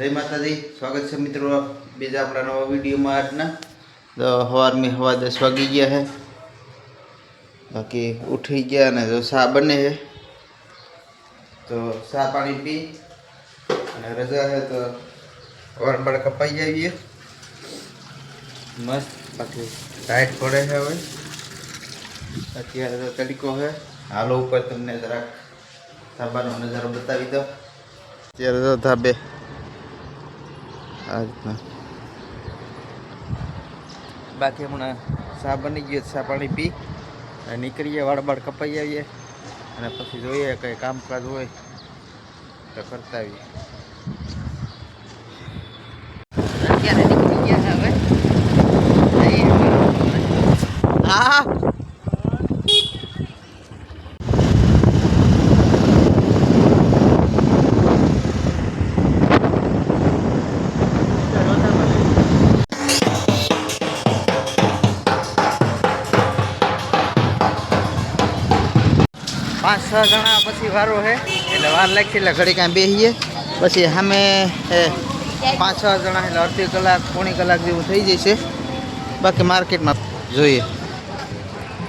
જય માતાજી. સ્વાગત છે મિત્રો બીજા આપણા નવા વિડીયોમાં આજના. તો સવારમાં હવા દસ વાગી ગયા છે બાકી ઉઠી ગયા અને જો સા બને છે તો સા પાણી પી અને રજા છે તો વારબાર કપાઈ જઈએ મસ્ત. બાકી ટાઈટ પડે છે હવે. અત્યારે તો તરીકો છે હાલો ઉપર તમને જરાક ધાબાનો નજારો બતાવી દો અત્યારે તો ધાબે આ રીતના. બાકી હમણાં સા બની ગયો સા પાણી પી. અને નીકળીએ વાળ બાળ કપાઈ આવીએ. અને પછી જોઈએ કંઈ કામકાજ હોય તો કરતા આવીએ. પાંચ, છ જણા પછી વારો છે એટલે વાર લાગશે એટલે ઘડી કાંઈ બેસીએ પછી સામે પાંચ, છ જણા એટલે અડધી કલાક, પોણી કલાક જેવું થઈ જશે. બાકી માર્કેટમાં જોઈએ.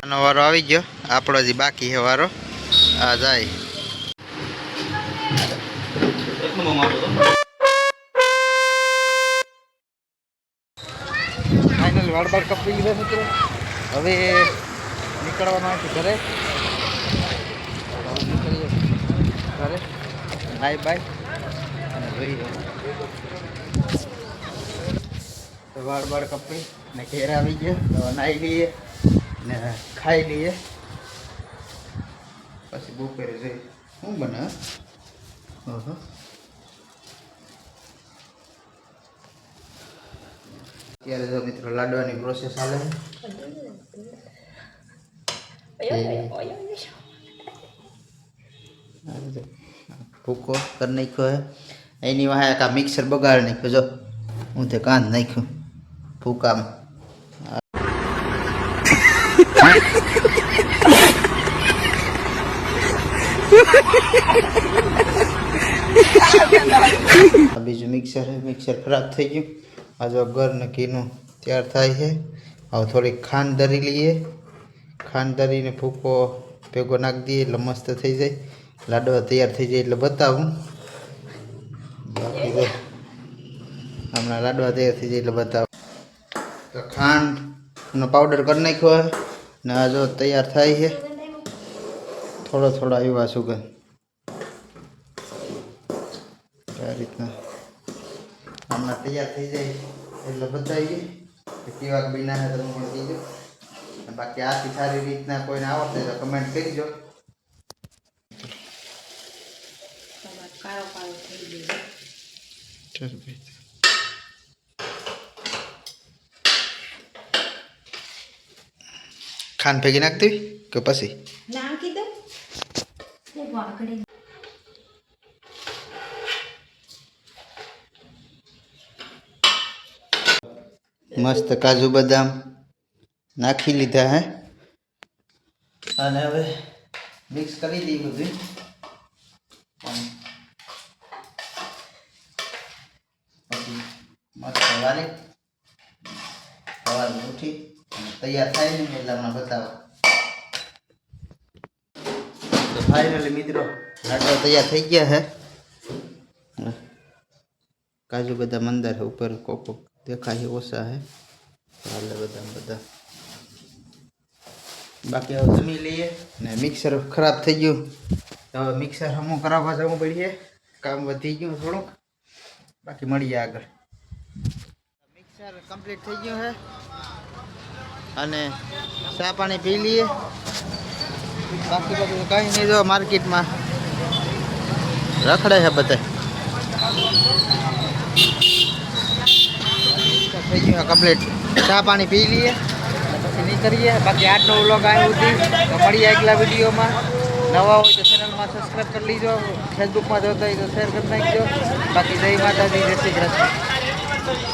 આનો વારો આવી ગયો. આપણો હજી બાકી છે વારો. આ જાય. ફાઇનલ વાળબાર કપી લીધા મિત્રો. હવે નીકળવાનો છે ઘરે હવે નીકળીએ ઘરે. Bye bye. અને જોઈએ. તો વાળ બાળ કપી ને ઘેર આવી ગયા. તો નાહી લઈએ ને ખાઈ લઈએ. પછી બપોરે જઈ. શું બને? ઓહો. અત્યારે તો મિત્રો લાડવાની પ્રોસેસ ચાલે છે. ભૂકો કરી નાખ્યો હે. એની વાહે આ મિક્સર બગાડી નાખ્યો, જો. હું તે કાંધ નાખ્યું. ભૂકામાં. બીજું મિક્સર છે મિક્સર ખરાબ થઈ ગયું. આ જો ઘર ને ઘીનું તૈયાર થાય છે. હવે થોડીક ખાંડ ધરી લઈએ. ખાંડ ધરીને ભૂકો ભેગો નાખી દઈએ એટલે મસ્ત થઈ જાય. લાડવા તૈયાર થઈ જાય એટલે બતાવું. બાકી હમણાં લાડવા તૈયાર થઈ જાય એટલે બતાવું. ખાંડનો પાવડર કરી નાખ્યો હોય ને આ જો તૈયાર થાય છે. થોડો થોડો આવ્યો સુગંધ આ રીતના હમણાં તૈયાર થઈ જાય એટલે બતાવીએ. કેવા બી ના તમે પણ બાકી આથી સારી રીતના કોઈને આવડતે તો કમેન્ટ કરજો કાળો કાળો થઈ ગયો ખાંડ ભેગી નાખતી કે પછી નાખી દો હું વાકડી મસ્ત કાજુ બદામ નાખી લીધા હે અને હવે મિક્સ કરી દઈએ બધું પછી મસ્ત વારી સવારમાં ઉઠી તૈયાર થાય ને એટલે હમણાં બતાવો. તો મિત્રો, લાડવા તૈયાર થઈ ગયા હે. કાજુ બધા મંદર છે ઉપર કોક દેખાય ઓછા છે હાલે બધા બધા. બાકી હવે જમી લઈએ ને મિક્સર ખરાબ થઈ ગયું. તો હવે મિક્સર હમું કરાવવા જવું પડીએ. કામ વધી ગયું થોડુંક. બાકી મળીએ આગળ. મિક્સર કમ્પ્લીટ થઈ ગયું છે અને ચા પાણી પી લઈએ. બાકી બધું કંઈ નહીં જો માર્કેટમાં. રખડે છે બધા. થઈ ગયું કમ્પ્લીટ ચા પાણી પી લઈએ. પછી નીકળીએ. બાકી આજનો વ્લોગ આવ્યો હતી મળીએ આગલા વિડીયોમાં. નવા હોય તો સબસ્ક્રાઈબ કરી લીજો. ફેસબુકમાં જોતા હોય તો શેર કરી નાખજો. બાકી જય માતાજી, જય શ્રી કૃષ્ણ.